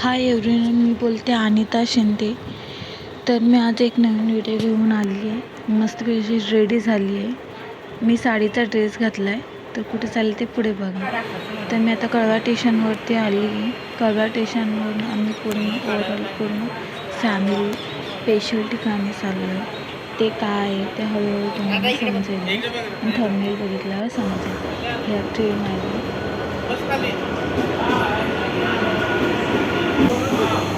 Hi everyone मी बोलते अनिता शिंदे. तर मी आज एक नवीन व्हिडिओ घेऊन आली आहे. मस्तपैकी रेडी झाली आहे. मी साडीचा ड्रेस घातला आहे तर कुठे चालले ते पुढे बघा. तर मी आता कळवा स्टेशनवरती आली आहे. कळवा स्टेशनवरून आम्ही पूर्ण ओव्हरऑल पूर्ण फॅमिली स्पेशल ठिकाणी चाललो आहे ते काय आहे ते हळूहळू तुम्हाला समजेल. आणि थंबनेल बघितल्यावर समजेल. ह्या ट्रेन आहे मग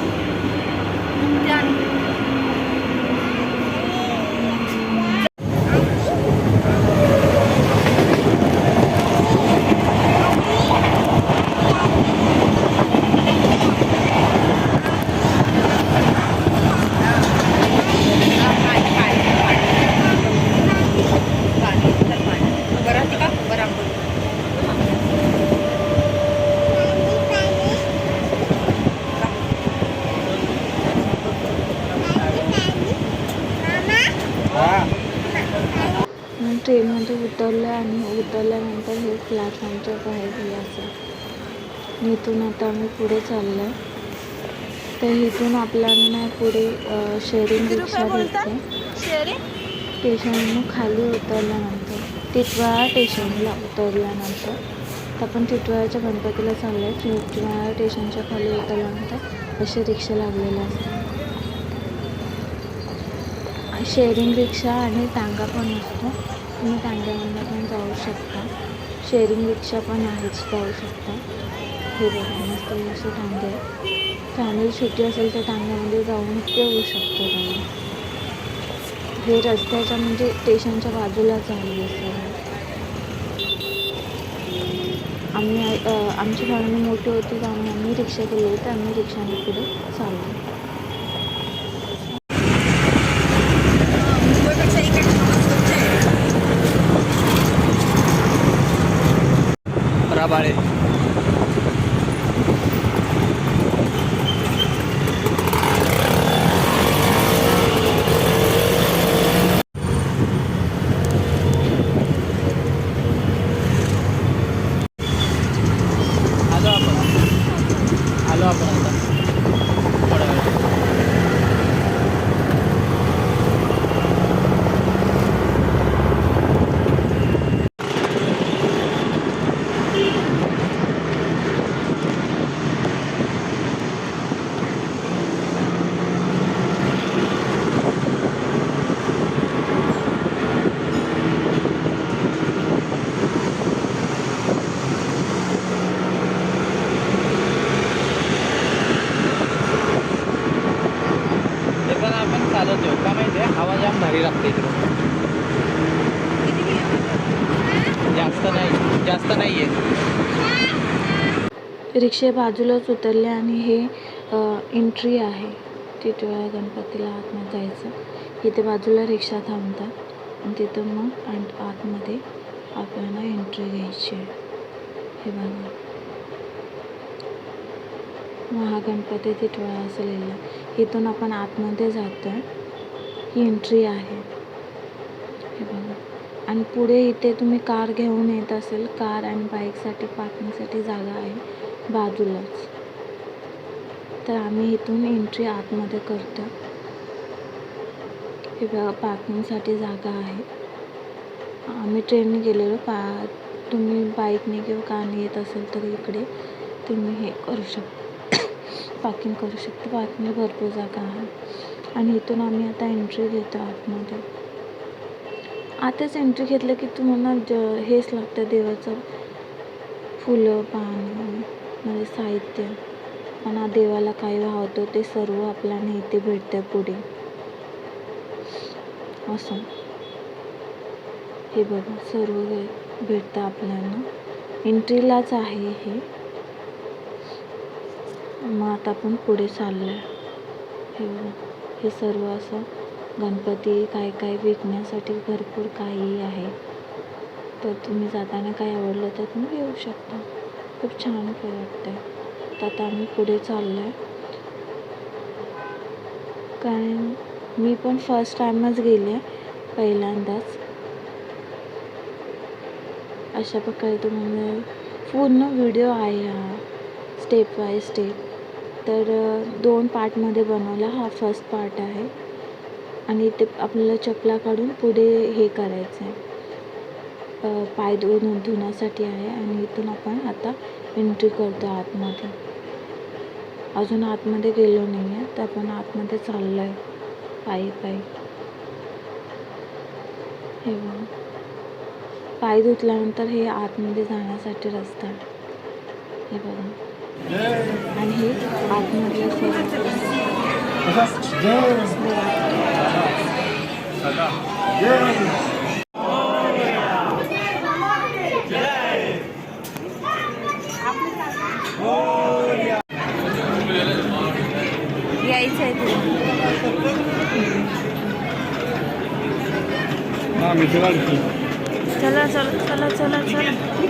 उतरलं आणि उतरल्यानंतर हे प्लॅटफॉर्मच्या बाहेर हे असं. इथून आता आम्ही पुढे चाललो आहे तर इथून आपल्याला पुढे शेअरिंग रिक्षा भेटते. स्टेशनवरून खाली उतरल्यानंतर टिटवाळा स्टेशनला उतरल्यानंतर. तर आपण टिटवाळ्याच्या गणपतीला चाललो आहे टिटवाळा स्टेशनच्या खाली उतरल्यानंतर असे रिक्षा लागलेल्या असतात. शेअरिंग रिक्षा आणि टांगा पण असतो. तुम्ही टांग्यामधनं पण जाऊ शकता. शेअरिंग रिक्षा पण आहेच जाऊ शकता. हे बघा मस्त असे टांगे आहेत फॅमिली सुट्टी असेल तर टांग्यामध्ये जाऊन येऊ शकतो तुम्ही. हे रस्त्याच्या म्हणजे स्टेशनच्या बाजूलाच आहे सर आम्ही आमची फॅमिली मोठी होती त्यामुळे आम्ही रिक्षा केली तर आम्ही रिक्षाने पुढे चाललो. राबाळे आलो आपण आलो आपण आता थोड्या वेळात. ते पण आपण चालत जाऊ का माहिती आहे हवा जाम भारी लागते इकडे जास्त नाही जास्त नाही आहे रिक्षा बाजूलाच उतरले आणि हे एंट्री आहे. टिटवाळा गणपतीला आतमध्ये जायचं. इथे बाजूला रिक्षा थांबतात. आणि तिथं मग आणि आतमध्ये आपल्याला एंट्री घ्यायची आहे. हे बघा. महागणपती टिटवाळा असं लिहिलं आहे. इथून आपण आतमध्ये जातो ही एंट्री आहे. हे बघा. आणि पुढे इथे तुम्ही कार घेऊन येत असेल. कार आणि बाईकसाठी पार्किंगसाठी जागा आहे. बाजूलाच. तर आम्ही इथून एंट्री आतमध्ये करतो. हे बघा पार्किंगसाठी जागा आहे. आम्ही ट्रेनने गेलेलो पा तुम्ही बाईकने किंवा कारने येत असेल तर इकडे तुम्ही हे करू शक पार्किंग करू शकता. पार्किंगला भरपूर जागा आहे. आणि इथून आम्ही आता एंट्री घेतो आतमध्ये. आताच एंट्री घेतलं की तुम्हाला ज हेच लागतं देवाचं फुलं पानं. म्हणजे साहित्य. आणि देवाला काय वाहतो ते सर्व आपल्याला इथे भेटतं पुढे. असं. हे बघा सर्व भेटतं आपल्याला. एंट्रीलाच आहे हे. मग आता आपण पुढे चाललो आहे हे हे सर्व असं गणपती काय काय विकण्यासाठी भरपूर काही आहे. तर तुम्ही जाताना काय आवडलं तर तुम्ही घेऊ शकता. खूप छान वाटतं तर आता आम्ही पुढे चाललो आहे कारण मी पण फर्स्ट टाईमच गेले पहिल्यांदाच. अशा प्रकारे तुम्हाला पूर्ण व्हिडिओ आहे हा स्टेप बाय स्टेप तर दोन पार्टमध्ये बनवला हा फर्स्ट पार्ट आहे. आणि ते आपल्याला चपला काढून पुढे हे करायचं आहे पाय धुवून धुण्यासाठी आहे आणि इथून आपण आता एंट्री करतो आतमध्ये. अजून आतमध्ये गेलो नाही आहे तर आपण आतमध्ये चाललो आहे पायी पायी. हे बघा. पाय धुतल्यानंतर हे आतमध्ये जाण्यासाठी रस्ता आहे. हे बघा. आणि हे आतमधलं सगळं यायचं आहे तुला हां मी चला चला चला चला चला.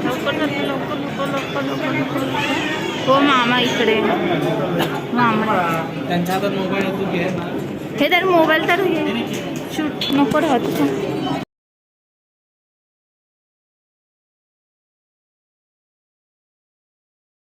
लवकर चला लवकर लवकर लवकर लवकर लवकर. लवकर हो मामा इकडे. मामा. त्यांच्या हातात मोबाईल हे तर मोबाईल तर घे. शूट नको राहत